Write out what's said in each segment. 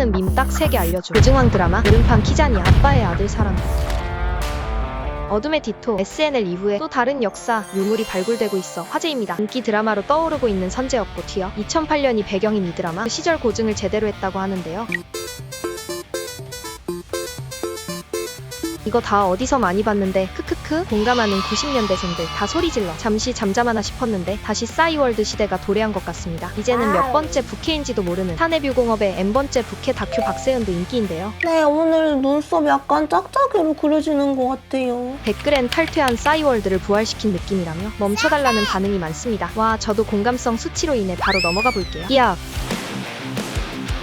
모르는 밈딱 3개 알려줘. 고증왕 드라마, 오른판 키자니 아빠의 아들 사랑. 어둠의 디토, SNL 이후에 또 다른 역사, 유물이 발굴되고 있어 화제입니다. 인기 드라마로 떠오르고 있는 선제였고 뒤어 2008년이 배경인 이 드라마, 그 시절 고증을 제대로 했다고 하는데요. 이거 다 어디서 많이 봤는데 크크크 공감하는 90년대생들 다 소리 질러. 잠시 잠잠하나 싶었는데 다시 싸이월드 시대가 도래한 것 같습니다. 이제는 몇 번째 부캐인지도 모르는 사내뷰공업의 n번째 부캐 다큐 박세은도 인기인데요. 네, 오늘 눈썹 약간 짝짝이로 그려지는 것 같아요. 댓글엔 탈퇴한 싸이월드를 부활시킨 느낌이라며 멈춰달라는 반응이 많습니다. 와 저도 공감성 수치로 인해 바로 넘어가 볼게요. 이야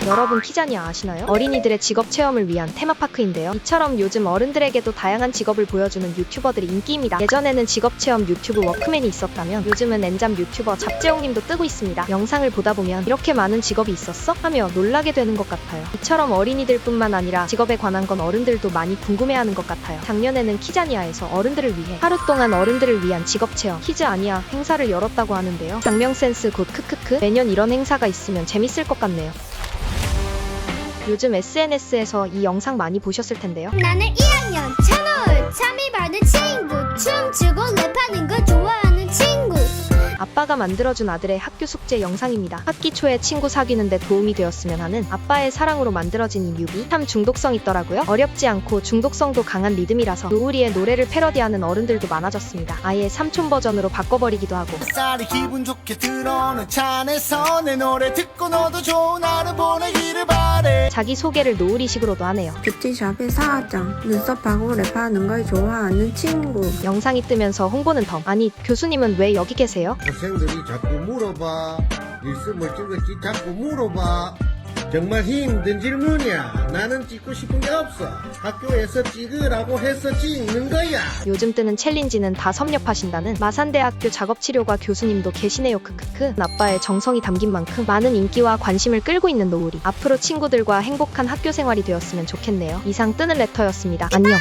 여러분 키자니아 아시나요? 어린이들의 직업 체험을 위한 테마파크인데요. 이처럼 요즘 어른들에게도 다양한 직업을 보여주는 유튜버들이 인기입니다. 예전에는 직업 체험 유튜브 워크맨이 있었다면 요즘은 엔잡 유튜버 잡재홍님도 뜨고 있습니다. 영상을 보다 보면 이렇게 많은 직업이 있었어? 하며 놀라게 되는 것 같아요. 이처럼 어린이들뿐만 아니라 직업에 관한 건 어른들도 많이 궁금해하는 것 같아요. 작년에는 키자니아에서 어른들을 위해 하루 동안 어른들을 위한 직업 체험 키즈 아니야 행사를 열었다고 하는데요. 장명 센스 곧 크크크 매년 이런 행사가 있으면 재밌을 것 같네요. 요즘 SNS에서 이 영상 많이 보셨을 텐데요. 나는 1학년 찬호을 참이받은 친구 춤추고 랩하는 거 좋아하는 친구 아빠가 만들어준 아들의 학교 숙제 영상입니다. 학기 초에 친구 사귀는데 도움이 되었으면 하는 아빠의 사랑으로 만들어진 이 뮤비 참 중독성 있더라고요. 어렵지 않고 중독성도 강한 리듬이라서 노우리의 노래를 패러디하는 어른들도 많아졌습니다. 아예 삼촌 버전으로 바꿔버리기도 하고 쌀이 기분 좋게 들어오는 차 안에서 내 노래 듣고 너도 좋은 하루 보내기를 자기 소개를 노우리식으로도 하네요. 뷰티샵의 사장, 눈썹하고 랩하는 걸 좋아하는 친구. 영상이 뜨면서 홍보는 덤. 아니 교수님은 왜 여기 계세요? 학생들이 자꾸 물어봐. 일습을 찍었지 자꾸 물어봐. 정말 힘든 질문이야. 나는 찍고 싶은 게 없어. 학교에서 찍으라고 해서 찍는 거야. 요즘 뜨는 챌린지는 다 섭렵하신다는 마산대학교 작업치료과 교수님도 계시네요. 크크크. 아빠의 정성이 담긴 만큼 많은 인기와 관심을 끌고 있는 노을이 앞으로 친구들과 행복한 학교 생활이 되었으면 좋겠네요. 이상 뜨는 레터였습니다. 안녕.